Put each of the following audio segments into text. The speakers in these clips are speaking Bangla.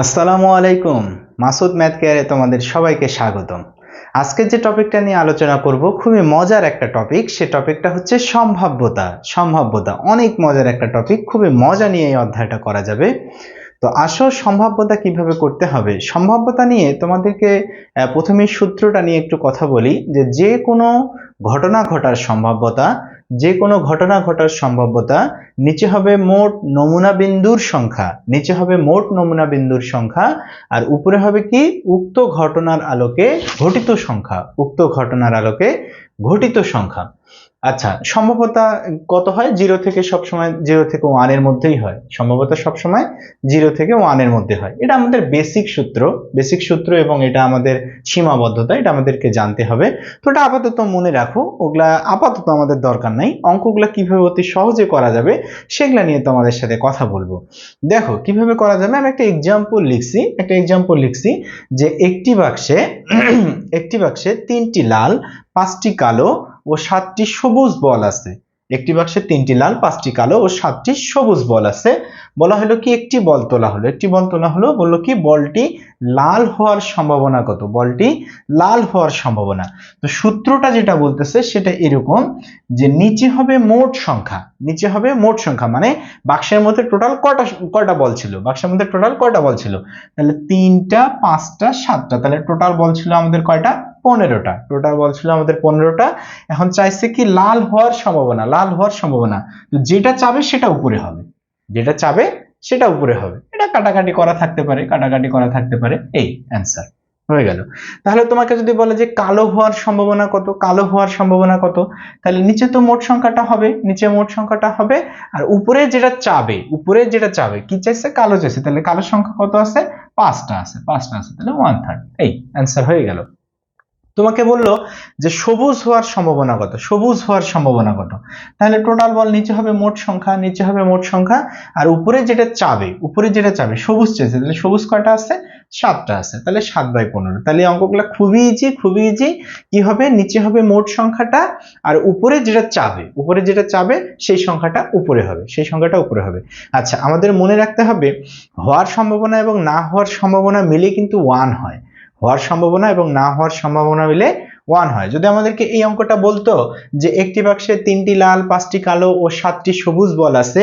আসসালামু আলাইকুম। মাসুদ ম্যাথ কেয়ারে তোমাদের সবাইকে স্বাগতম। আজকের যে টপিকটা নিয়ে আলোচনা করব, খুবই মজার একটা টপিক, সে টপিকটা হচ্ছে সম্ভাব্যতা। সম্ভাব্যতা, অনেক মজার একটা টপিক, খুবই মজা নিয়ে এই অধ্যায়টা করা যাবে। তো আসল সম্ভাব্যতা কীভাবে করতে হবে? সম্ভাব্যতা নিয়ে তোমাদেরকে প্রথমে সূত্রটা নিয়ে একটু কথা বলি, যে যে কোনো ঘটনা ঘটার সম্ভাব্যতা যে কোনো ঘটনা ঘটার সম্ভাব্যতা, নিচে হবে মোট নমুনা বিন্দুর সংখ্যা, নিচে হবে মোট নমুনা বিন্দুর সংখ্যা, আর উপরে হবে কি? উক্ত ঘটনার আলোকে ঘটিত সংখ্যা, উক্ত ঘটনার আলোকে ঘটিত সংখ্যা। আচ্ছা সম্ভবতা কত হয়? জিরো থেকে সবসময় জিরো থেকে ওয়ানের মধ্যেই হয়। সম্ভবতা সবসময় জিরো থেকে ওয়ানের মধ্যে হয়। এটা আমাদের বেসিক সূত্র। বেসিক সূত্র এবং এটা আমাদের সীমাবদ্ধতা, এটা আমাদেরকে জানতে হবে। তো এটা আপাতত মনে রাখো, ওগুলা আপাতত আমাদের দরকার নাই। অঙ্কগুলা কীভাবে অতি সহজে করা যাবে সেগুলা নিয়ে তোমাদের সাথে কথা বলব। দেখো, কীভাবে করা যাবে? আমি একটা এক্সাম্পল লিখছি। একটা এক্সাম্পল লিখছি যে একটি বাক্সে একটি বাক্সে তিনটি লাল, পাঁচটি কালো ও সাতটি সবুজ বল আছে। একটি বাক্সে তিনটি লাল, পাঁচটি কালো ও সাতটি সবুজ বল আছে। বলা হলো কি, একটি বল তোলা হলো। একটি বল তোলা হলো, বলল কি, বলটি লাল হওয়ার সম্ভাবনা কত? বলটি লাল হওয়ার সম্ভাবনা। তো সূত্রটা যেটা বলতেছে সেটা এরকম যে নিচে হবে মোট সংখ্যা। নিচে হবে মোট সংখ্যা মানে বাক্সের মধ্যে টোটাল কটা কটা বল ছিল? বাক্সের মধ্যে টোটাল কয়টা বল ছিল? তাহলে তিনটা, পাঁচটা, সাতটা। তাহলে টোটাল বল ছিল আমাদের কয়টা? পনেরোটা। টোটাল বল ছিল আমাদের পনেরোটা। এখন চাইছে কি লাল হওয়ার সম্ভাবনা, লাল হওয়ার সম্ভাবনা। যেটা চাবে সেটা উপরে হবে। যেটা চাবে সেটা উপরে হবে। এটা কাটাকাটি করা থাকতে পারে, কাটাকাটি করা থাকতে পারে। এই অ্যান্সার হয়ে গেল। তাহলে তোমাকে যদি বলে যে কালো হওয়ার সম্ভাবনা কত, কালো হওয়ার সম্ভাবনা কত, তাহলে নিচে তো মোট সংখ্যাটা হবে, নিচে মোট সংখ্যাটা হবে। আর উপরে যেটা চাবে, উপরে যেটা চাবে, কি চাইছে? কালো চাইছে। তাহলে কালো সংখ্যা কত আছে? পাঁচটা আছে পাঁচটা আছে। তাহলে ওয়ান থার্ড এই অ্যান্সার হয়ে গেল। তোমাকে বলল যে সবুজ হওয়ার সম্ভাবনা কত? সবুজ হওয়ার সম্ভাবনা কত? তাহলে টোটাল বল নিচে হবে মোট সংখ্যা, নিচে হবে মোট সংখ্যা, আর উপরে যেটা চাবে, উপরে যেটা চাবে, সবুজ চেয়েছে তাহলে সবুজ কয়টা আছে? সাতটা আছে, তাহলে সাত বাই পনেরো। তাহলে এই অঙ্কগুলো খুবই ইজি খুবই ইজি কি হবে? নিচে হবে মোট সংখ্যাটা, আর উপরে যেটা চাবে, উপরে যেটা চাবে, সেই সংখ্যাটা উপরে হবে, সেই সংখ্যাটা উপরে হবে। আচ্ছা আমাদের মনে রাখতে হবে, হওয়ার সম্ভাবনা এবং না হওয়ার সম্ভাবনা মিলে কিন্তু ওয়ান হয়। হওয়ার সম্ভাবনা এবং না হওয়ার সম্ভাবনা মিলে ওয়ান হয়। যদি আমাদেরকে এই অঙ্কটা বলতো যে একটি বাক্সে তিনটি লাল, পাঁচটি কালো ও সাতটি সবুজ বল আছে,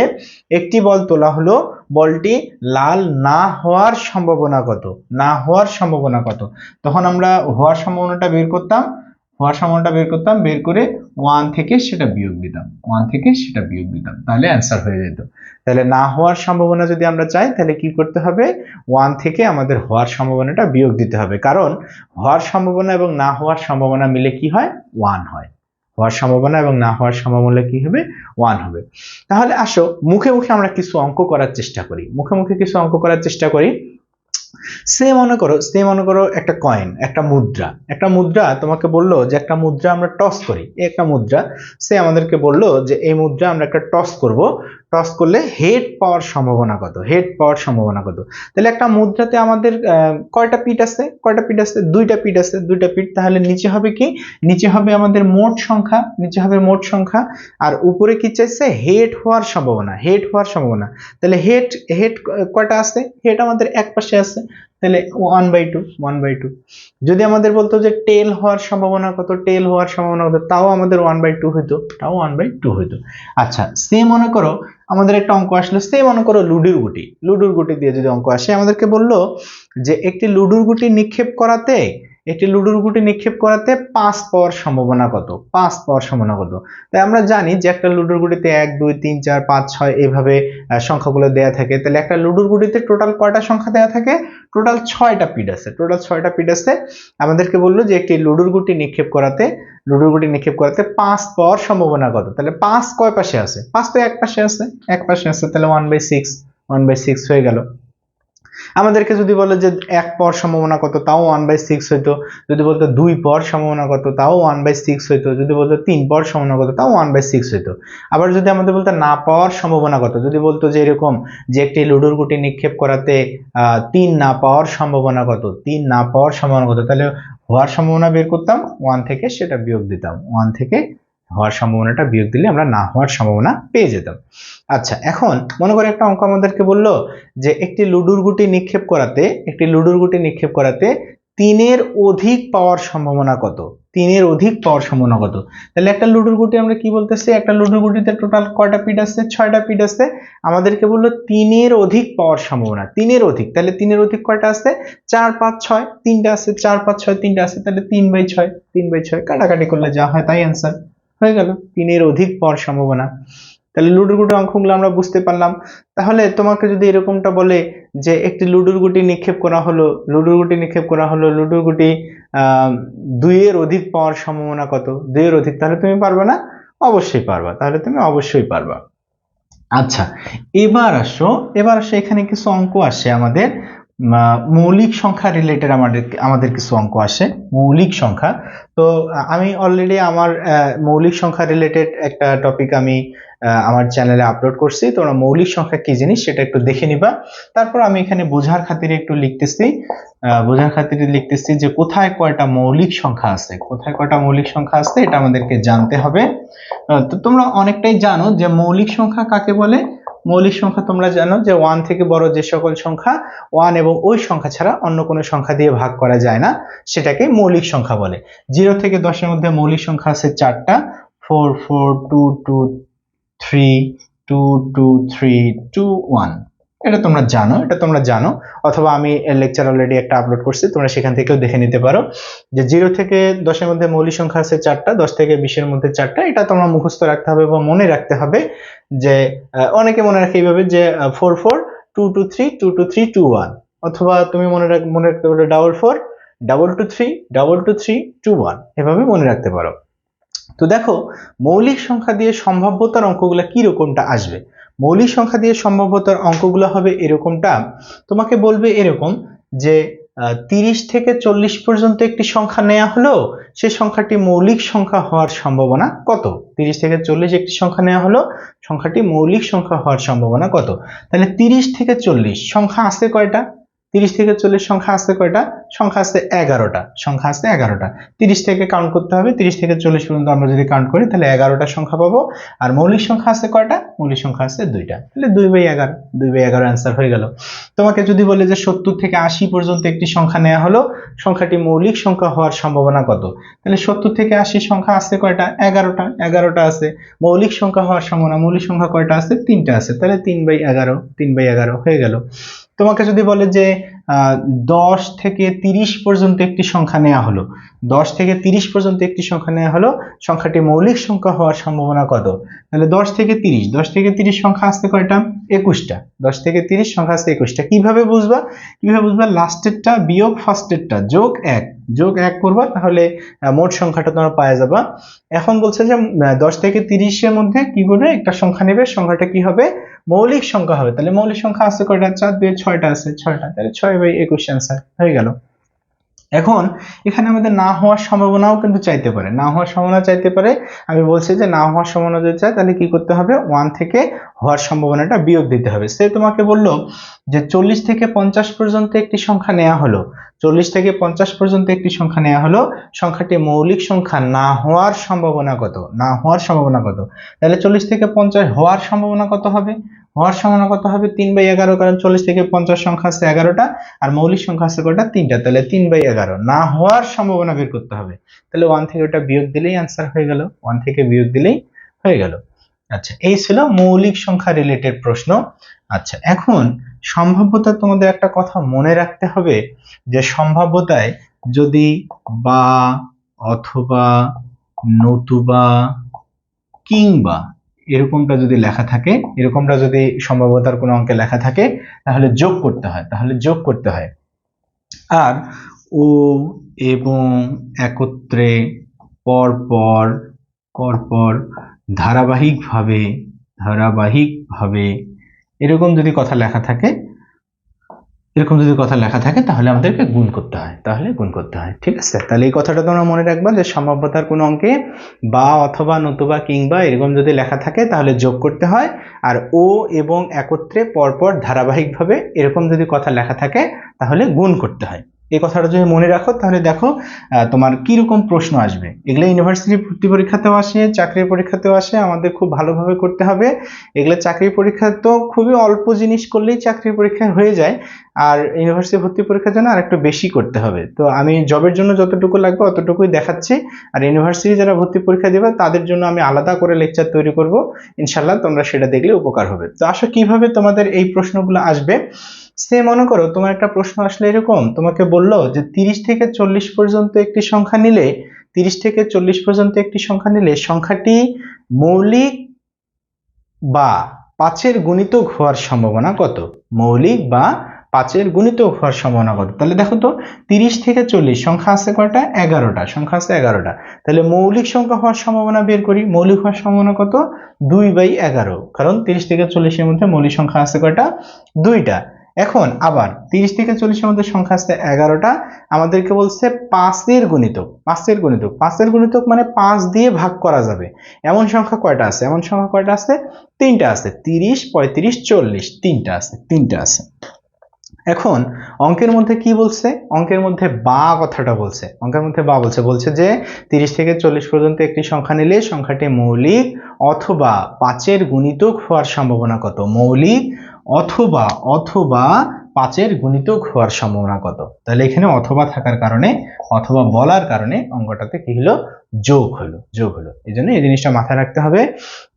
একটি বল তোলা হলো বলটি লাল না হওয়ার সম্ভাবনা কত? না হওয়ার সম্ভাবনা কত? তখন আমরা হওয়ার সম্ভাবনাটা বের করতাম। হওয়ার সম্ভাবনাটা বের করতাম, বের করে ওয়ান থেকে সেটা বিয়োগ দিতাম। ওয়ান থেকে সেটা বিয়োগ দিতাম। তাহলে অ্যান্সার হয়ে যেত। তাহলে না হওয়ার সম্ভাবনা যদি আমরা চাই, তাহলে কি করতে হবে? ওয়ান থেকে আমাদের হওয়ার সম্ভাবনাটা বিয়োগ দিতে হবে। কারণ হওয়ার সম্ভাবনা এবং না হওয়ার সম্ভাবনা মিলে কি হয়? ওয়ান হয়। হওয়ার সম্ভাবনা এবং না হওয়ার সম্ভাবনা কি হবে? ওয়ান হবে। তাহলে আসো, মুখে মুখে আমরা কিছু অঙ্ক করার চেষ্টা করি। মুখে মুখে কিছু অঙ্ক করার চেষ্টা করি। সে মনে করো সে মনে করো একটা কয়েন একটা মুদ্রা। একটা মুদ্রা তোমাকে বলল যে একটা মুদ্রা আমরা টস করি। একটা মুদ্রা সে আমাদেরকে বলল যে এই মুদ্রা আমরা একটা টস করব। টস করলে হেড পাওয়ার সম্ভাবনা কত? হেড পাওয়ার সম্ভাবনা কত? তাহলে একটা মুদ্রাতে আমাদের কয়টা পিট আছে? কয়টা পিট আছে? দুইটা পিট আছে। দুইটা পিট তাহলে নিচে হবে কি? নিচে হবে আমাদের মোট সংখ্যা, নিচে হবে মোট সংখ্যা। আর উপরে কি চাইছে? হেড হওয়ার সম্ভাবনা হেড হওয়ার সম্ভাবনা। তাহলে হেড হেড কয়টা আছে? হেড আমাদের এক পাশে আছে। তাহলে one by two one by two যদি আমাদের বলতো যে টেল হওয়ার সম্ভাবনা কত টেল হওয়ার সম্ভাবনা কত, তাও আমাদের ওয়ান বাই টু হইতো। তাও ওয়ান বাই টু হইতো। আচ্ছা সে মনে করো, আমাদের একটা অঙ্ক আসলো সে মনে করো লুডুর গুটি। লুডুর গুটি দিয়ে যদি অঙ্ক আসে, আমাদেরকে বলল যে একটি লুডুর গুটি নিক্ষেপ করাতে একটি লুডুর গুটি নিক্ষেপ করাতে পাঁচ পাওয়ার সম্ভাবনা কত? পাঁচ পাওয়ার সম্ভাবনা কত? তাই আমরা জানি যে একটা লুডুর গুটিতে এক, দুই, তিন, চার, পাঁচ, ছয় এইভাবে সংখ্যাগুলো দেয়া থাকে। তাহলে একটা লুডুর গুটিতে টোটাল কয়টা সংখ্যা দেয়া থাকে? টোটাল ছয়টা পিড আছে। টোটাল ছয়টা পিড আছে। আমাদেরকে বলল যে একটি লুডুর গুটি নিক্ষেপ করাতে, লুডুর গুটি নিক্ষেপ করাতে পাঁচ পাওয়ার সম্ভাবনা কত? তাহলে পাঁচ কয় পাশে আছে? পাঁচ তো এক পাশে আছে। এক পাশে আছে, তাহলে one by six one by six হয়ে গেল। আমাদেরকে যদি বলে যে এক পর সম্ভাবনা কত, তাও ওয়ান বাই সিক্স হইতো। যদি বলতো দুই পাওয়ার সম্ভাবনা কত, তাও ওয়ান বাই সিক্স হইতো। যদি বলতো তিন পাওয়ার সম্ভাবনা কত, তাও ওয়ান বাই সিক্স হইতো। আবার যদি আমাদের বলতো না পাওয়ার সম্ভাবনা কত, যদি বলতো যে এরকম যে একটি লুডুর গুটি নিক্ষেপ করাতে তিন না পাওয়ার সম্ভাবনা কত, তিন না পাওয়ার সম্ভাবনা কত, তাহলে হওয়ার সম্ভাবনা বের করতাম ওয়ান থেকে সেটা বিয়োগ দিতাম। ওয়ান থেকে হওয়ার সম্ভাবনাটা বিয়োগ দিলে আমরা না হওয়ার সম্ভাবনা পেয়ে যেতাম। আচ্ছা এখন মনে করে একটা অঙ্ক আমাদেরকে বলল যে একটি লুডুর গুটি নিক্ষেপ করাতে, একটি লুডুর গুটি নিক্ষেপ করাতে তিনের অধিক পাওয়ার সম্ভাবনা কত? তিনের অধিক পাওয়ার সম্ভাবনা কত? তাহলে একটা লুডুর গুটি আমরা কি বলতেছি? একটা লুডুর গুটিতে টোটাল কয়টা পিট আসছে ছয়টা পিঠ আসছে আমাদেরকে বলল তিনের অধিক পাওয়ার সম্ভাবনা, তিনের অধিক। তাহলে তিনের অধিক কয়টা আসছে চার, পাঁচ, ছয়। তিনটা আছে, চার, পাঁচ, ছয়, তিনটা আছে। তাহলে তিন বাই ছয়, তিন বাই ছয়। কাটাকাটি করলে যা হয় তাই অ্যান্সার হয়ে গেল। তিনের অধিক পাওয়ার সম্ভাবনা। তাহলে লুডুর গুটি অঙ্কগুলো আমরা বুঝতে পারলাম। তাহলে তোমাকে যদি এরকমটা বলে যে একটি লুডুর গুটি নিক্ষেপ করা হলো, লুডুর গুটি নিক্ষেপ করা হলো, লুডুর গুটি দুইয়ের অধিক পাওয়ার সম্ভাবনা কত? দুইয়ের অধিক, তাহলে তুমি পারবে না? অবশ্যই পারবা। তাহলে তুমি অবশ্যই পারবা। আচ্ছা এবার আসো এবার আসো এখানে কিছু অঙ্ক আসে আমাদের। মৌলিক সংখ্যা রিলেটেড আমাদের আমাদের কিছু অঙ্ক আসে, মৌলিক সংখ্যা। তো আমি অলরেডি আমার মৌলিক সংখ্যা রিলেটেড একটা টপিক আমি আমার চ্যানেলে আপলোড করছি। তোমরা মৌলিক সংখ্যা কি জিনিস সেটা একটু দেখে নিবা। তারপর আমি এখানে বোঝার খাতিরে একটু লিখতেছি বোঝার খাতিরে লিখতেছি যে কোথায় কয়টা মৌলিক সংখ্যা আছে। কোথায় কয়টা মৌলিক সংখ্যা আছে, এটা আমাদেরকে জানতে হবে। তো তোমরা অনেকটাই জানো যে মৌলিক সংখ্যা কাকে বলে? মৌলিক সংখ্যা তোমরা জানো যে ওয়ান থেকে বড় যে সকল সংখ্যা ওয়ান এবং ওই সংখ্যা ছাড়া অন্য কোনো সংখ্যা দিয়ে ভাগ করা যায় না। সেটাকে মৌলিক সংখ্যা বলে। জিরো থেকে দশের মধ্যে মৌলিক সংখ্যা আছে চারটা। Four four two two three two two three two one এটা তোমরা জানো, এটা তোমরা জানো, অথবা আমি লেকচার অলরেডি একটা আপলোড করছি, তোমরা সেখান থেকেও দেখে নিতে পারো যে জিরো থেকে দশের মধ্যে মৌলিক সংখ্যা আছে চারটা, দশ থেকে বিশের মধ্যে চারটা, এটা তোমরা মুখস্থ রাখতে হবে বা মনে রাখতে হবে যে অনেকে মনে রাখে এইভাবে যে four four two two three two two three two one অথবা তুমি মনে রাখ, মনে রাখতে পারো double four double two three double two three two one এভাবে মনে রাখতে পারো। তো দেখো, মৌলিক সংখ্যা দিয়ে সম্ভাব্যতার অঙ্কগুলো কি রকমটা আসবে? মৌলিক সংখ্যা দিয়ে সম্ভবত অঙ্কগুলো হবে এরকমটা। তোমাকে বলবে এরকম যে তিরিশ থেকে চল্লিশ পর্যন্ত একটি সংখ্যা নেওয়া হলো, সে সংখ্যাটি মৌলিক সংখ্যা হওয়ার সম্ভাবনা কত? তিরিশ থেকে চল্লিশ একটি সংখ্যা নেওয়া হলো, সংখ্যাটি মৌলিক সংখ্যা হওয়ার সম্ভাবনা কত? তাহলে তিরিশ থেকে চল্লিশ, সংখ্যা আছে কয়টা? তিরিশ থেকে চল্লিশ সংখ্যা আছে কয়টা? সংখ্যা আছে এগারোটা। সংখ্যা আছে এগারোটা। তিরিশ থেকে কাউন্ট করতে হবে, তিরিশ থেকে চল্লিশ পর্যন্ত আমরা যদি কাউন্ট করি, তাহলে এগারোটা সংখ্যা পাবো। আর মৌলিক সংখ্যা আছে কয়টা? মৌলিক সংখ্যা আছে দুইটা। তাহলে দুই বাই এগারো, দুই বাই এগারো অ্যান্সার হয়ে গেল। তোমাকে যদি বলে যে সত্তর থেকে আশি পর্যন্ত একটি সংখ্যা নেওয়া হলো, সংখ্যাটি মৌলিক সংখ্যা হওয়ার সম্ভাবনা কত? তাহলে সত্তর থেকে আশি সংখ্যা আছে কয়টা? এগারোটা। এগারোটা আছে। মৌলিক সংখ্যা হওয়ার সম্ভাবনা, মৌলিক সংখ্যা কয়টা আছে? তিনটা আছে। তাহলে তিন বাই এগারো, তিন বাই এগারো হয়ে গেল। তোমাকে যদি বলে যে দশ থেকে তিরিশ পর্যন্ত একটি সংখ্যা নেওয়া হলো। দশ থেকে তিরিশ পর্যন্ত একটি সংখ্যা নেওয়া হলো, সংখ্যাটি মৌলিক সংখ্যা হওয়ার সম্ভাবনা কত? তাহলে দশ থেকে তিরিশ, দশ থেকে তিরিশ সংখ্যা আসতে কয়টা? একুশটা। দশ থেকে তিরিশ সংখ্যা আসতে একুশটা। কীভাবে বুঝবা? কীভাবে বুঝবা? লাস্টেরটা, বিয়োগ ফার্স্টেরটা, যোগ এক। যোগ এক করবা, তাহলে মোট সংখ্যাটা তোমরা পাওয়া যাবা। এখন বলছে যে দশ থেকে তিরিশের মধ্যে কি করবে? একটা সংখ্যা নেবে। সংখ্যাটা কি হবে? মৌলিক সংখ্যা হবে। তাহলে মৌলিক সংখ্যা আছে কয়টা? চার, দুই, ছয়টা আছে। ছয়টা। তাহলে ছয় বাই একুশ অ্যান্সার হয়ে গেল। এখন এখানে আমাদের না হওয়ার সম্ভাবনাও কিন্তু চাইতে পারে। না হওয়ার সম্ভাবনা চাইতে পারে, আমি বলছি যে না হওয়ার সম্ভাবনা যদি চাই তাহলে কি করতে হবে? ওয়ান থেকে হওয়ার সম্ভাবনাটা বিয়োগ দিতে হবে। সে তোমাকে বলল যে চল্লিশ থেকে পঞ্চাশ পর্যন্ত একটি সংখ্যা নেওয়া হলো। চল্লিশ থেকে পঞ্চাশ পর্যন্ত একটি সংখ্যা নেওয়া হলো। সংখ্যাটি মৌলিক সংখ্যা, না হওয়ার সম্ভাবনা কত? না হওয়ার সম্ভাবনা কত? তাহলে চল্লিশ থেকে পঞ্চাশ হওয়ার সম্ভাবনা কত হবে? হওয়ার সম্ভাবনা কত হবে? তিন বাই এগারো, কারণ চল্লিশ থেকে পঞ্চাশ সংখ্যা আছে এগারোটা, আর মৌলিক সংখ্যা আছে কয়টা? তিনটা। তাহলে তিন বাই এগারো। না হওয়ার সম্ভাবনা বের করতে হবে। তাহলে ওয়ান থেকে ওটা বিয়োগ দিলেই আনসার হয়ে গেল। ওয়ান থেকে বিয়োগ দিলেই হয়ে গেল। আচ্ছা এই ছিল মৌলিক সংখ্যা রিলেটেড প্রশ্ন। আচ্ছা এখন সম্ভাব্যতা তোমাদের একটা কথা মনে রাখতে হবে যে সম্ভাব্যতায় যদি বা অথবা নতুবা কিংবা এরকমটা যদি লেখা থাকে, এরকমটা যদি সম্ভাব্যতার কোনো অঙ্কে লেখা থাকে, তাহলে যোগ করতে হয়, তাহলে যোগ করতে হয়। আর ও এবং একত্রে পরপর পরপর ধারাবাহিকভাবে ধারাবাহিকভাবে, এরকম যদি কথা লেখা থাকে এরকম যদি কথা লেখা থাকে, তাহলে আমাদেরকে গুণ করতে হয়। তাহলে গুণ করতে হয়, ঠিক আছে? তাহলে এই কথাটা তোমরা মনে রাখবা যে সম্ভাব্যতার কোনো অঙ্কে বা অথবা নতুবা কিংবা এরকম যদি লেখা থাকে, তাহলে যোগ করতে হয়। আর ও এবং একত্রে পরপর ধারাবাহিকভাবে এরকম যদি কথা লেখা থাকে, তাহলে গুণ করতে হয়। এই কথাটা যদি মনে রাখো, তাহলে দেখো তোমার কীরকম প্রশ্ন আসবে? এগুলো ইউনিভার্সিটি ভর্তি পরীক্ষাতেও আসে, চাকরির পরীক্ষাতেও আসে, আমাদের খুব ভালোভাবে করতে হবে। এগুলো চাকরির পরীক্ষা তো খুবই অল্প জিনিস করলেই চাকরির পরীক্ষায় হয়ে যায়, আর ইউনিভার্সিটি ভর্তি পরীক্ষার জন্য আরেকটু বেশি করতে হবে। তো আমি জবের জন্য যতটুকু লাগবে অতটুকুই দেখাচ্ছি, আর ইউনিভার্সিটি যারা ভর্তি পরীক্ষা দেবে, তাদের জন্য আমি আলাদা করে লেকচার তৈরি করব। ইনশাল্লাহ তোমরা সেটা দেখলে উপকার হবে। তো আসো, কীভাবে তোমাদের এই প্রশ্নগুলো আসবে? সে মনে করো তোমার একটা প্রশ্ন আসলে এরকম, তোমাকে বলল যে তিরিশ থেকে চল্লিশ পর্যন্ত একটি সংখ্যা নিলে, তিরিশ থেকে চল্লিশ পর্যন্ত একটি সংখ্যা নিলে সংখ্যাটি মৌলিক বা পাঁচের গুণিতক হওয়ার সম্ভাবনা কত? মৌলিক বা পাঁচের গুণিতক হওয়ার সম্ভাবনা কত? তাহলে দেখো তো, তিরিশ থেকে চল্লিশ, সংখ্যা আছে কয়টা? এগারোটা, সংখ্যা আছে এগারোটা। তাহলে মৌলিক সংখ্যা হওয়ার সম্ভাবনা বের করি, মৌলিক হওয়ার সম্ভাবনা কত? দুই বাই এগারো, কারণ তিরিশ থেকে চল্লিশের মধ্যে মৌলিক সংখ্যা আছে কয়টা? দুইটা। এখন আবার তিরিশ থেকে চল্লিশের মধ্যে সংখ্যা আছে এগারোটা, আমাদেরকে বলছে পাঁচের গুণিতক পাঁচের গুণিতক। পাঁচের গুণিতক মানে পাঁচ দিয়ে ভাগ করা যাবে। এমন সংখ্যা কয়টা আছে? এমন সংখ্যা কয়টা আছে? তিনটা আছে। তিরিশ, পঁয়ত্রিশ, চল্লিশ। তিনটা আছে তিনটা আছে। এখন অঙ্কের মধ্যে কি বলছে? অঙ্কের মধ্যে বা কথাটা বলছে। অঙ্কের মধ্যে বা বলছে। বলছে যে তিরিশ থেকে চল্লিশ পর্যন্ত একটি সংখ্যা নিলে সংখ্যাটি মৌলিক অথবা পাঁচের গুণিতক হওয়ার সম্ভাবনা কত? মৌলিক অথবা অথবা পাঁচের গুণিতক হওয়ার সম্ভাবনা কত? তাহলে এখানে অথবা থাকার কারণে, অথবা বলার কারণে অঙ্কটাতে কি হলো? যোগ হলো যোগ হলো। এই জন্য এই জিনিসটা মাথায় রাখতে হবে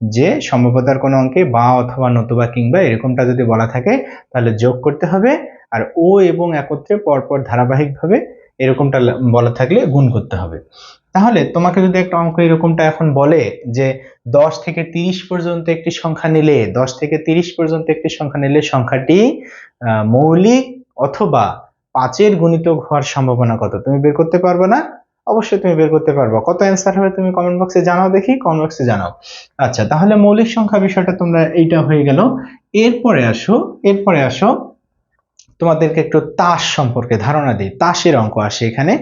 যে সম্ভাব্যতার কোনো অঙ্কে বা, অথবা, নতুবা কিংবা এরকমটা যদি বলা থাকে, তাহলে যোগ করতে হবে। আর ও এবং একত্রে পরপর ধারাবাহিকভাবে এরকমটা বলা থাকলে গুণ করতে হবে। তাহলে তোমাকে যদি একটা অঙ্ক এরকমটা এখন বলে যে দশ থেকে তিরিশ পর্যন্ত একটি সংখ্যা নিলে, দশ থেকে তিরিশ পর্যন্ত একটি সংখ্যা নিলে সংখ্যাটি মৌলিক অথবা পাঁচের গুণিতক হওয়ার সম্ভাবনা কত? তুমি বের করতে পারবে না? অবশ্যই তুমি বের করতে পারবে। কত অ্যান্সার হবে তুমি কমেন্ট বক্সে জানাও দেখি কমেন্ট বক্সে জানাও। আচ্ছা তাহলে মৌলিক সংখ্যা বিষয়টা তোমরা এইটা হয়ে গেল। এরপরে আসো এরপরে আসো তোমাদেরকে একটু তাস সম্পর্কে ধারণা দিই। তাসের অঙ্ক আসে এখানে।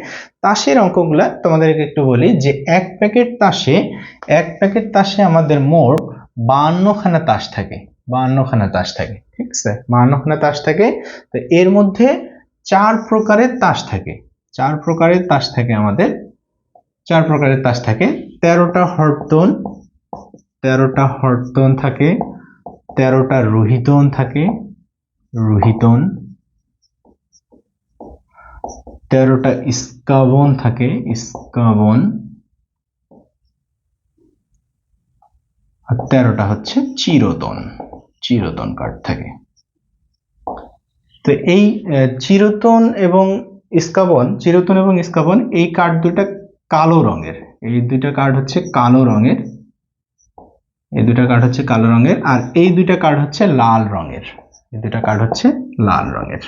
তাসের অঙ্কগুলা তোমাদেরকে একটু বলি যে এক প্যাকেট তাসে, এক প্যাকেট তাসে আমাদের মোট বাহান্নখানা তাস থাকে। বাহান্নখানা তাস থাকে, ঠিক আছে? বাহান্নখানা তাস থাকে। তো এর মধ্যে চার প্রকারের তাস থাকে। চার প্রকারের তাস থাকে আমাদের। চার প্রকারের তাস থাকে। তেরোটা হরতন তেরোটা হরতন থাকে। তেরোটা রোহিতন থাকে। রোহিতন তেরোটা ইস্কাবন থাকে ইস্কাবন আর তেরোটা হচ্ছে চিরতন চিরতন কার্ড থাকে। তো এই চিরতন এবং ইস্কাবন চিরতন এবং ইস্কাবন এই কার্ড দুটা কালো রঙের। এই দুইটা কার্ড হচ্ছে কালো রঙের। এই দুটা কার্ড হচ্ছে কালো রঙের। আর এই দুইটা কার্ড হচ্ছে লাল রঙের। এই দুটা কার্ড হচ্ছে লাল রঙের।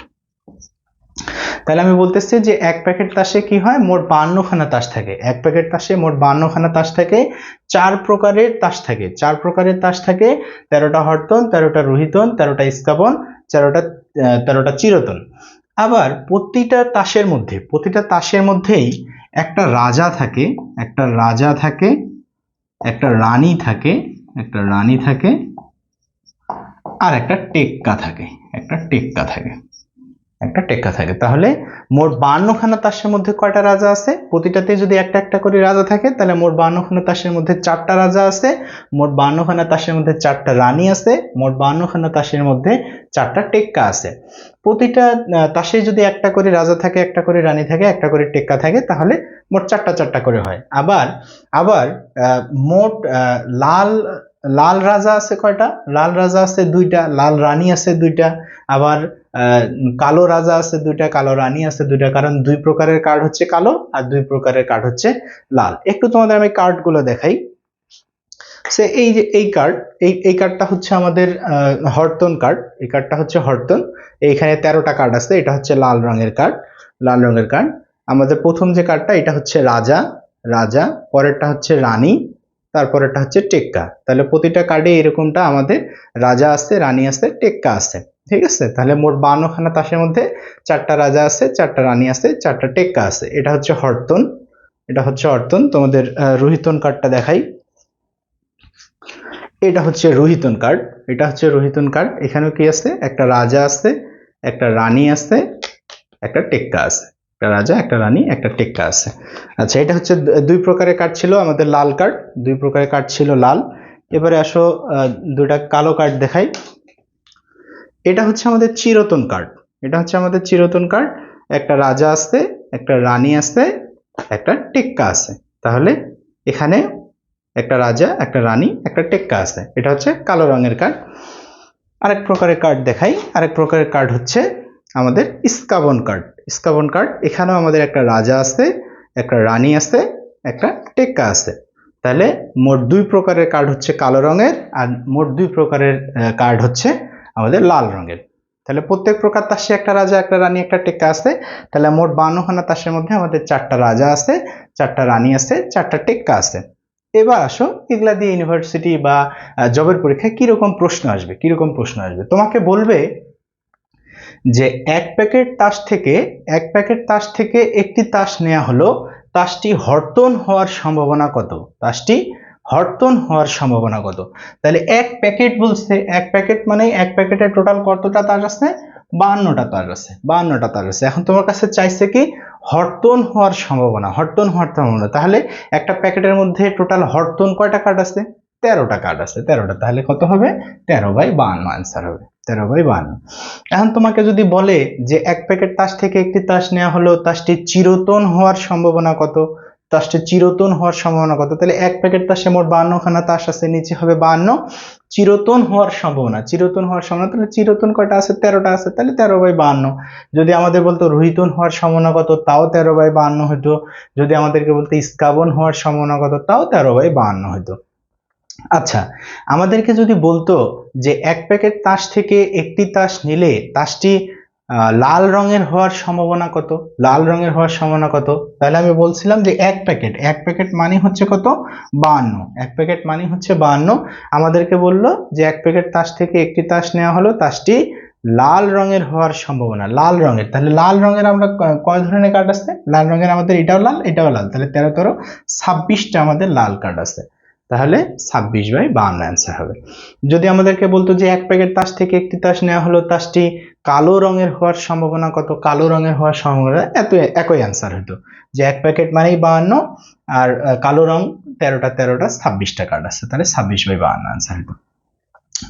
তাহলে আমি বলতেছি যে এক প্যাকেট তাসে কি হয়? মোট বান্নখানা তাস থাকে। এক প্যাকেট তাসে মোট বান্নখানা তাস থাকে। চার প্রকারের তাস থাকে। চার প্রকারের তাস থাকে। তেরোটা হরতন, তেরোটা রোহিতন, তেরোটা ইস্কাবন তেরোটা তেরোটা চিরতন। আবার প্রতিটা তাসের মধ্যে, প্রতিটা তাসের মধ্যেই একটা রাজা থাকে, একটা রাজা থাকে, একটা রানী থাকে, একটা রানী থাকে, আর একটা টেক্কা থাকে, একটা টেক্কা থাকে। একটা টেক্কা থাকে। তাহলে মোট বান্নখানা তাসের মধ্যে কয়টা রাজা আছে? প্রতিটাতে যদি একটা একটা করে রাজা থাকে, তাহলে মোট বান্নখানা তাসের মধ্যে চারটা রাজা আছে, মোট বান্নখানা তাসের মধ্যে চারটা রানী আছে, মোট বান্নখানা তাসের মধ্যে চারটা টেক্কা আছে। প্রতিটা তাসে যদি একটা করে রাজা থাকে, একটা করে রানী থাকে, একটা করে টেক্কা থাকে, তাহলে মোট চারটা চারটা করে হয়। আবার আবার মোট লাল লাল রাজা আছে কয়টা? লাল রাজা আছে দুইটা, লাল রানী আছে দুইটা। আবার কালো রাজা আছে দুইটা, কালো রানী আছে দুইটা, কারণ দুই প্রকারের কার্ড হচ্ছে কালো আর দুই প্রকারের কার্ড হচ্ছে লাল। একটু তোমাদের আমি কার্ডগুলো দেখাই। সে এই যে, এই কার্ড এই এই কার্ডটা হচ্ছে আমাদের হরতন কার্ড এই কার্ডটা হচ্ছে হরতন। এইখানে তেরোটা কার্ড আছে, এটা হচ্ছে লাল রঙের কার্ড লাল রঙের কার্ড আমাদের প্রথম যে কার্ডটা এটা হচ্ছে রাজা রাজা, পরেরটা হচ্ছে রানী, তারপরেরটা হচ্ছে টেক্কা। তাহলে প্রতিটা কার্ডে এরকমটা আমাদের রাজা আছে, রানী আছে, টেক্কা আছে। ঠিক আছে? তাহলে মোট বান্নখানা তাসের মধ্যে চারটা রাজা আছে, চারটা রানী আছে, চারটা টেক্কা আছে। এটা হচ্ছে হরতন। এটা হচ্ছে হরতন। তোমাদের রোহিতন কার্ডটা দেখাই। এটা হচ্ছে রোহিতন কার্ড এটা হচ্ছে রোহিতন কার্ড এখানেও কি আছে? একটা রাজা আছে, একটা রানী আছে, একটা টেক্কা আছে। একটা রাজা, একটা রানী, একটা টেক্কা আছে। আচ্ছা এটা হচ্ছে দুই প্রকারের কার্ড ছিল আমাদের লাল কার্ড দুই প্রকারের কার্ড ছিল লাল। এবারে আসো দুটা কালো কার্ড দেখাই। এটা হচ্ছে আমাদের চিরতন কার্ড। এটা হচ্ছে আমাদের চিরতন কার্ড। একটা রাজা আছে একটা রানী আছে একটা টেক্কা আছে তাহলে এখানে একটা রাজা, একটা রানী, একটা টেক্কা আছে এটা হচ্ছে কালো রঙের কার্ড। আরেক প্রকারের কার্ড দেখাই। আরেক প্রকারের কার্ড হচ্ছে আমাদের ইস্কাবন কার্ড। ইস্কাবন কার্ড, এখানেও আমাদের একটা রাজা আছে একটা রানী আছে একটা টেক্কা আছে তাহলে মোট দুই প্রকারের কার্ড হচ্ছে কালো রঙের আর মোট দুই প্রকারের কার্ড হচ্ছে আমাদের লাল রঙের। তাহলে প্রত্যেক প্রকার তাসে, একটা রাজা, একটা রানী, একটা টেক্কা আছে। তাহলে মোট বান্নখানা তাসের মধ্যে আমাদের চারটা রাজা আছে, চারটা রানী আছে, চারটা টেক্কা আছে। এবার আসো, এগুলা দিয়ে ইউনিভার্সিটি বা জবের পরীক্ষায় কীরকম প্রশ্ন আসবে, কীরকম প্রশ্ন আসবে? তোমাকে বলবে যে এক প্যাকেট তাস থেকে, এক প্যাকেট তাস থেকে একটি তাস নেওয়া হলো, তাসটি হরতন হওয়ার সম্ভাবনা কত? তাসটি হরতন হওয়ার সম্ভাবনা কত? তাহলে এক প্যাকেট বলছে, এক প্যাকেট মানে এক প্যাকেটে টোটাল কতটা তার আছে? বাহান্নটা তার আছে বাহান্নটা তার আছে। এখন তোমার কাছে চাইছে কি? হরতন হওয়ার সম্ভাবনা, হরতন হওয়ার সম্ভাবনা। তাহলে একটা প্যাকেটের মধ্যে টোটাল হরতন কয়টা কার্ড আছে? তেরোটা কার্ড আছে, তেরোটা। তাহলে কত হবে? তেরো বাই বাহান্ন আনসার হবে, তেরো বাই বাহান্ন এখন তোমাকে যদি বলে যে এক প্যাকেট তাস থেকে একটি তাস নেওয়া হলো তাসটি চিরতন হওয়ার সম্ভাবনা কত? তাসটি চিরতন হওয়ার সম্ভাবনা কত? তাহলে এক প্যাকেট তাসে মোট বাহান্নখানা তাস আছে, নিচে হবে বাহান্ন চিরতন হওয়ার সম্ভাবনা, চিরতন হওয়ার সম্ভাবনা, তাহলে চিরতন কয়টা আছে? তেরোটা আছে, তাহলে তেরো বাই বান্ন। যদি আমাদের বলতো রোহিতন হওয়ার সম্ভাবনা কত, তাও তেরো বাই বাহান্ন হতো যদি আমাদেরকে বলতো ইস্কাবন হওয়ার সম্ভাবনা কত, তাও তেরো বাই বান্ন হতো আচ্ছা আমাদেরকে যদি বলতো যে এক প্যাকেট তাস থেকে একটি তাস নিলে তাসটি লাল রঙের হওয়ার সম্ভাবনা কত? লাল রঙের হওয়ার সম্ভাবনা কত? তাহলে আমি বলছিলাম যে এক প্যাকেট। এক প্যাকেট মানে হচ্ছে কত? বাহান্ন এক প্যাকেট মানে হচ্ছে বাহান্ন আমাদেরকে বলল যে এক প্যাকেট তাস থেকে একটি তাস নেওয়া হলো। তাসটি লাল রঙের হওয়ার সম্ভাবনা। লাল রঙের। তাহলে লাল রঙের আমরা কয় ধরনের কার্ড আছে লাল রঙের আমাদের এটাও লাল এটাও লাল। তাহলে তেরো তেরো, ছাব্বিশটা আমাদের লাল কার্ড আছে তাহলে ছাব্বিশ বাই বাহান্ন অ্যান্সার হবে। যদি আমাদেরকে বলতো যে এক প্যাকেট তাস থেকে একটি তাস নেওয়া হলো, তাসটি কালো রঙের হওয়ার সম্ভাবনা কত? কালো রঙের হওয়ার সম্ভাবনা এত একই অ্যান্সার হতো। যে এক প্যাকেট মানেই বাহান্ন আর কালো রং তেরোটা তেরোটা ছাব্বিশটা কার্ড আছে, তাহলে ছাব্বিশ বাই বাহান্ন অ্যান্সার হতো।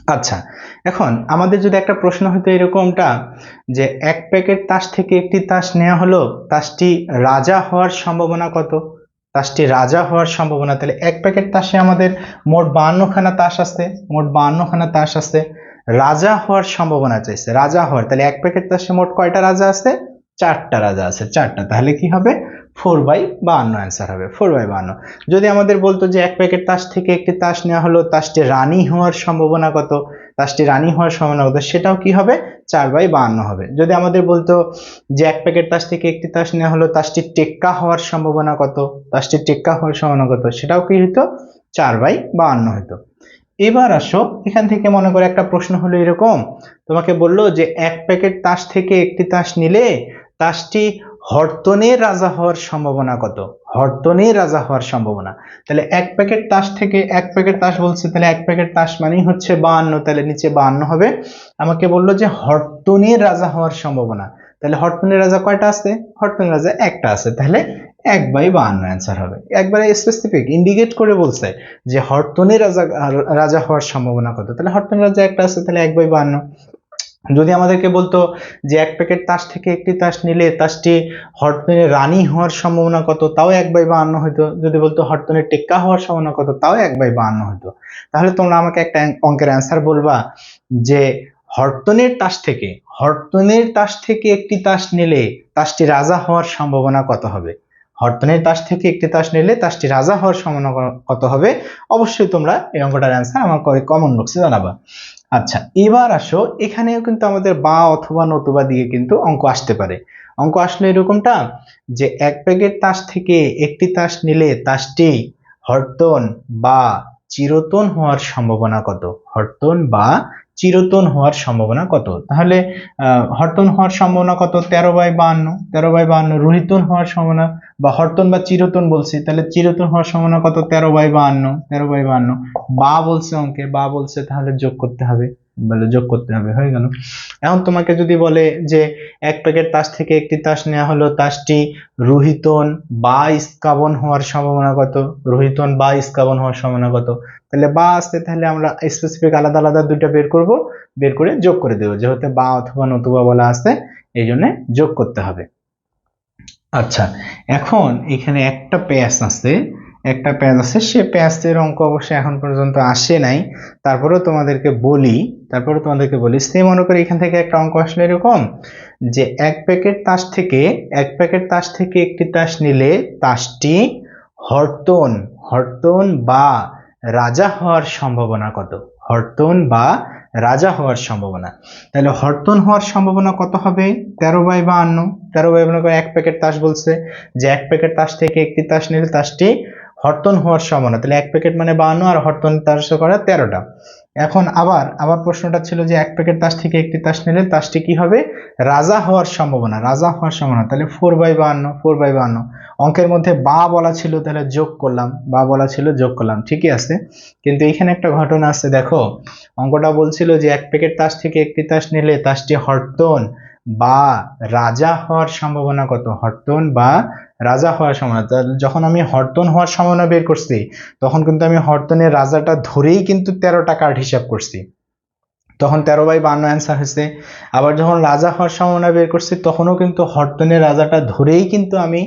আচ্ছা এখন আমাদের যদি একটা প্রশ্ন হতো এরকমটা, যে এক প্যাকেট তাস থেকে একটি তাস নেওয়া হলো, তাসটি রাজা হওয়ার সম্ভাবনা কত? তাসটি রাজা হওয়ার সম্ভাবনা, তাহলে এক প্যাকেট তাসে আমাদের মোট বাহান্নখানা তাস আছে, মোট বাহান্নখানা তাস আছে। রাজা হওয়ার সম্ভাবনা চাইছে, রাজা হওয়ার, তাহলে এক প্যাকেট তাসে মোট কয়টা রাজা আছে? চারটা রাজা আছে, চারটা। তাহলে কি হবে? ফোর বাই বাহান্ন অ্যান্সার হবে, ফোর বাই বাহান্ন। যদি আমাদের বলতো যে এক প্যাকেট তাস থেকে একটি তাস নেওয়া হলো, তাসটি রানী হওয়ার সম্ভাবনা কত? তাসটি রানী হওয়ার সম্ভাবনা কত সেটাও কি হবে? চার বাই বাহান্ন হবে। যদি আমাদের বলতো যে এক প্যাকেট তাস থেকে একটি তাস নেওয়া হলো তাসটি টেক্কা হওয়ার সম্ভাবনা কত? তাসটি টেক্কা হওয়ার সম্ভাবনা কত? সেটাও কি হতো চার বাই বাহান্ন হতো এবার আসো, এখান থেকে মনে করে একটা প্রশ্ন হলো এরকম। তোমাকে বলল যে এক প্যাকেট তাস থেকে একটি তাস নিলে তাসটি হরতনের রাজা হওয়ার সম্ভাবনা কত? হরতনের রাজা হওয়ার সম্ভাবনা। তাহলে এক প্যাকেট তাস থেকে এক প্যাকেট তাস বলছে, তাহলে এক প্যাকেট তাস মানেই হচ্ছে বাহান্ন, তাহলে নিচে বাহান্ন হবে। আমাকে বলল যে হরতনের রাজা হওয়ার সম্ভাবনা। তাহলে হরতনের রাজা কয়টা আছে? হরতনের রাজা একটা আছে, তাহলে এক বাই বাহান্ন অ্যান্সার হবে। একবারে স্পেসিফিক ইন্ডিকেট করে বলছে যে হরতনের রাজা রাজা হওয়ার সম্ভাবনা কত। তাহলে হরতনের রাজা একটা আছে, তাহলে এক বাই বাহান্ন। যদি আমাদেরকে বলতো যে এক প্যাকেট তাস থেকে একটি তাস নিলে তাসটি হরতনের রানী হওয়ার সম্ভাবনা কত, তাও এক বাই বাহান্ন হতো যদি বলতো হরতনের টেক্কা হওয়ার সম্ভাবনা কত, তাও এক বাই বাহান্ন হতো তাহলে তোমরা আমাকে একটা অঙ্কের অ্যান্সার বলবা যে হরতনের তাস থেকে, হরতনের তাস থেকে একটি তাস নিলে তাসটি রাজা হওয়ার সম্ভাবনা কত হবে? হরতনের তাস থেকে একটি তাস নিলে তাসটি রাজা হওয়ার সম্ভাবনা কত হবে? অবশ্যই তোমরা এই অঙ্কটার অ্যান্সার আমার কমেন্ট বক্সে জানাবা। আচ্ছা এবার আসো, এখানেও কিন্তু আমাদের বা অথবা নতুবা দিয়ে কিন্তু অঙ্ক আসতে পারে। অঙ্ক আসলে এরকমটা যে এক প্যাকেট তাস থেকে একটি তাস নিলে তাসটি হরতন বা চিরতন হওয়ার সম্ভাবনা কত? হরতন বা চিরতন হওয়ার সম্ভাবনা কত? তাহলে হরতন হওয়ার সম্ভাবনা কত? তেরো বাই বাহান্ন। তেরো বাই বাহান্ন রোহিতন হওয়ার সম্ভাবনা বা হরতন বা চিরতন বলছি, তাহলে চিরতন হওয়ার সম্ভাবনা কত? তেরো বাই বাহান্ন, তেরো বাই বাহান্ন। বা বলছে অঙ্কে, বা বলছে তাহলে যোগ করতে হবে, বলে যোগ করতে হবে, হয়ে গেল। এখন তোমাকে যদি বলে যে এক প্যাকেট তাস থেকে একটি তাস নেওয়া হলো, তাসটি রোহিতন বা ইস্কাবন হওয়ার সম্ভাবনা কত? রোহিতন বা ইস্কাবন হওয়ার সম্ভাবনা কত? তাহলে বা আসতে তাহলে আমরা স্পেসিফিক আলাদা আলাদা দুইটা বের করব, বের করে যোগ করে দেবো। যেহেতু বা অথবা নতুবা বলা আছে, এই জন্যে যোগ করতে হবে। আচ্ছা এখন এখানে একটা প্যাচ আছে, একটা প্যাচ আছে, সে প্যাচের অঙ্ক অবশ্যই এখন পর্যন্ত আসে নাই। তারপরেও তোমাদেরকে বলি তারপরে তোমাদেরকে বলি সে মনে করে এখান থেকে একটা অঙ্ক আসলে এরকম, যে এক প্যাকেট তাস থেকে, এক প্যাকেট তাস থেকে একটি তাস নিলে তাসটি হরতন হরতন বা রাজা হওয়ার সম্ভাবনা কত? হরতন বা রাজা হওয়ার সম্ভাবনা। তাহলে হরতন হওয়ার সম্ভাবনা কত হবে? তেরো বাই বা বাহান্ন। তেরো বাই বাহান্ন এক প্যাকেট তাস বলছে। যে এক প্যাকেট তাস থেকে একটি তাস নিলে তাসটি হরতন হওয়ার সম্ভাবনা। তাহলে এক প্যাকেট মানে বাহান্ন আর হরতন তাস করা তেরোটা। এখন আবার আবার প্রশ্নটা ছিল যে এক প্যাকেট তাস থেকে একটি তাস নিলে তাসটি কি হবে? রাজা হওয়ার সম্ভাবনা, রাজা হওয়ার সম্ভাবনা। তাহলে ফোর বাই বাহান্ন ফোর বাই বাহান্ন অঙ্কের মধ্যে বা বলা ছিল, তাহলে যোগ করলাম, বা বলা ছিল, যোগ করলাম। ঠিকই আছে। কিন্তু এখানে একটা ঘটনা আছে, দেখো। অঙ্কটা বলছিল যে এক প্যাকেট তাস থেকে একটি তাস নিলে তাসটি হরতন বা রাজা হওয়ার সম্ভাবনা কত? হরতন বা রাজা হওয়ার সম্ভাবনা যখন আমি হরতন হওয়ার সম্ভাবনা বের করছি, তখন কিন্তু আমি হরতনের রাজাটা ধরেই কিন্তু তেরোটা কার্ড হিসাব করছি। তখন তেরো বাই বান্ন অ্যান্সার হয়েছে। আবার যখন রাজা হওয়ার সম্ভাবনা বের করছি, তখনও কিন্তু হরতনের রাজাটা ধরেই কিন্তু আমি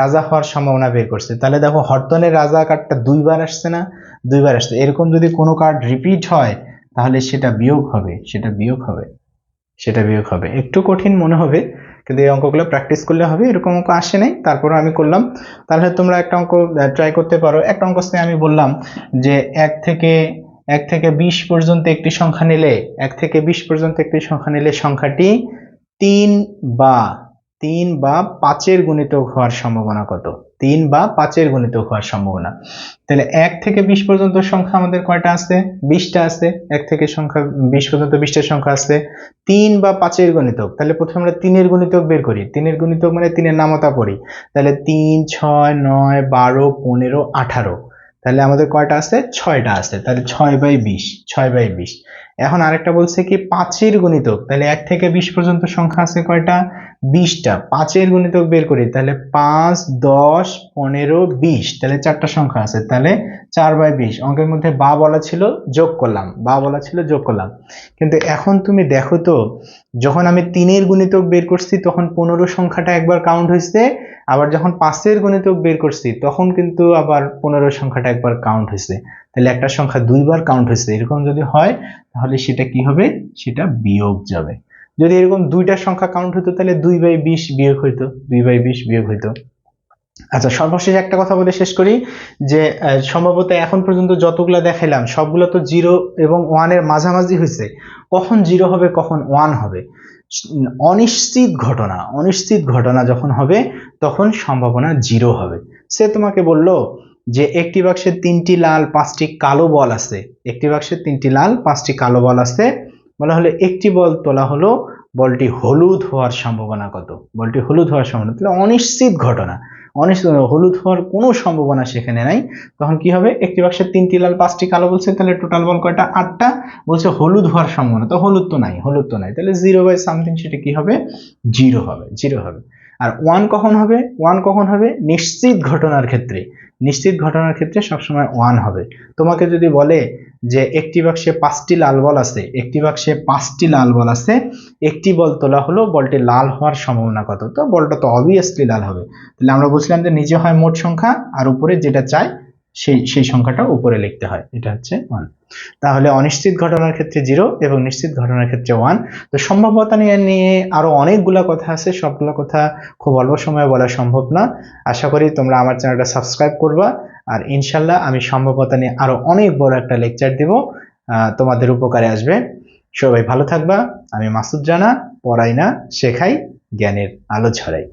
রাজা হওয়ার সম্ভাবনা বের করছি। তাহলে দেখো, হরতনের রাজা কার্ডটা দুইবার আসছে না? দুইবার আসছে। এরকম যদি কোনো কার্ড রিপিট হয়, তাহলে সেটা বিয়োগ হবে, সেটা বিয়োগ হবে, সেটা বিয়োগ হবে। একটু কঠিন মনে হবে কিন্তু এই অঙ্কগুলো প্র্যাকটিস করলে হবে, এরকম অঙ্ক আসে নাই। তারপরে আমি করলাম। তাহলে তোমরা একটা অঙ্ক ট্রাই করতে পারো। একটা অঙ্ক আমি বললাম যে এক থেকে এক থেকে বিশ পর্যন্ত একটি সংখ্যা নিলে, এক থেকে বিশ পর্যন্ত একটি সংখ্যা নিলে সংখ্যাটি তিন বা তিন বা পাঁচের গুণিত হওয়ার সম্ভাবনা কত? তিন বা পাঁচের গুণিতক হওয়ার সম্ভাবনা। তাহলে এক থেকে বিশ পর্যন্ত সংখ্যা আমাদের কয়টা আছে বিশটা আছে এক থেকে সংখ্যা, বিশ পর্যন্ত বিশটা সংখ্যা আছে তিন বা পাঁচের গণিতক। তাহলে প্রথমে আমরা তিনের গণিতক বের করি। তিনের গণিতক মানে তিনের নামতা পড়ি। তাহলে তিন, ছয়, নয়, বারো, পনেরো, আঠারো। তাহলে আমাদের কয়টা আছে ছয়টা আছে তাহলে ছয় বাই বিশ, ছয় বাই বিশ। এখন আরেকটা বলছে কি, পাঁচের গুণিতক। তাহলে এক থেকে বিশ পর্যন্ত সংখ্যা আছে কয়টা? বিশটা। পাঁচের গুণিতক বের করি, তাহলে পাঁচ, দশ, পনেরো, বিশ। তাহলে চারটা সংখ্যা আছে। তাহলে চার বাই বিশ। অঙ্কের মধ্যে বা বলা ছিল, যোগ করলাম। বা বলা ছিল, যোগ করলাম। কিন্তু এখন তুমি দেখো তো, যখন আমি তিনের গুণিতক বের করছি, তখন পনেরো সংখ্যাটা একবার কাউন্ট হয়েছে। আবার যখন পাঁচের গুণিতক বের করছি, তখন কিন্তু আবার পনেরো সংখ্যাটা একবার কাউন্ট হয়েছে। তাহলে একটা সংখ্যা দুইবার কাউন্ট হয়েছে, এরকম যদি হয়, তাহলে সেটা কি হবে? সেটা বিয়োগ যাবে। যদি এরকম দুইটা সংখ্যা কাউন্ট হতো, তাহলে দুই বাই বিশ বিয়োগ হইতো, দুই বাই বিশ বিয়োগ হইতো। আচ্ছা সর্বশেষ একটা কথা বলে শেষ করি, যে সম্ভবত এখন পর্যন্ত যতগুলো দেখাইলাম, সবগুলো তো জিরো এবং ওয়ানের মাঝামাঝি হয়েছে কখন জিরো হবে, কখন ওয়ান হবে? অনিশ্চিত ঘটনা অনিশ্চিত ঘটনা যখন হবে, তখন সম্ভাবনা জিরো হবে। সে তোমাকে বলল যে একটি বাক্সে তিনটি লাল, পাঁচটি কালো বল আছে। একটি বাক্সে তিনটি লাল, পাঁচটি কালো বল আছে। বলা হলো একটি বল তোলা হলো, বলটি হলুদ হওয়ার সম্ভাবনা কত? বলটি হলুদ হওয়ার সম্ভাবনা। তাহলে অনিশ্চিত ঘটনা। অনিশ্চিত হলুদ হওয়ার কোনো সম্ভাবনা সেখানে নাই। তখন কি হবে? একটি বাক্সের তিনটি লাল, পাঁচটি কালো বলছে, তাহলে টোটাল বল কয়টা? আটটা বলছে হলুদ হওয়ার সম্ভাবনা। তো হলুদ তো নাই, হলুদ তো নাই। তাহলে জিরো বাই সামথিং সেটা কি হবে? জিরো হবে জিরো হবে। আর ওয়ান কখন হবে? ওয়ান কখন হবে? নিশ্চিত ঘটনার ক্ষেত্রে। নিশ্চিত ঘটনার ক্ষেত্রে সবসময় ওয়ান হবে। তোমাকে যদি বলে যে একটি বাক্সে পাঁচটি লাল বল আছে, একটি বাক্সে পাঁচটি লাল বল আছে, একটি বল তোলা হলো, বলটি লাল হওয়ার সম্ভাবনা কত? তো বলটা তো অবভিয়াসলি লাল হবে। তাহলে আমরা বুঝলাম যে নিজে হয় মোট সংখ্যা, আর উপরে যেটা চাই সেই সেই সংখ্যাটা উপরে লিখতে হয়। এটা হচ্ছে ওয়ান তাহলে অনিশ্চিত ঘটনার ক্ষেত্রে জিরো এবং নিশ্চিত ঘটনার ক্ষেত্রে ওয়ান তো সম্ভাব্যতা নিয়ে নিয়ে আরও অনেকগুলো কথা আছে। সবগুলো কথা খুব অল্প সময়ে বলা সম্ভব না। আশা করি তোমরা আমার চ্যানেলটা সাবস্ক্রাইব করবা। আর ইনশাল্লাহ আমি সম্ভাব্যতা নিয়ে আরও অনেক বড় একটা লেকচার দেব। তোমাদের উপকারে আসবে। সবাই ভালো থাকবা। আমি মাসুদ জানা পড়াই না, শেখাই, জ্ঞানের আলো ছড়াই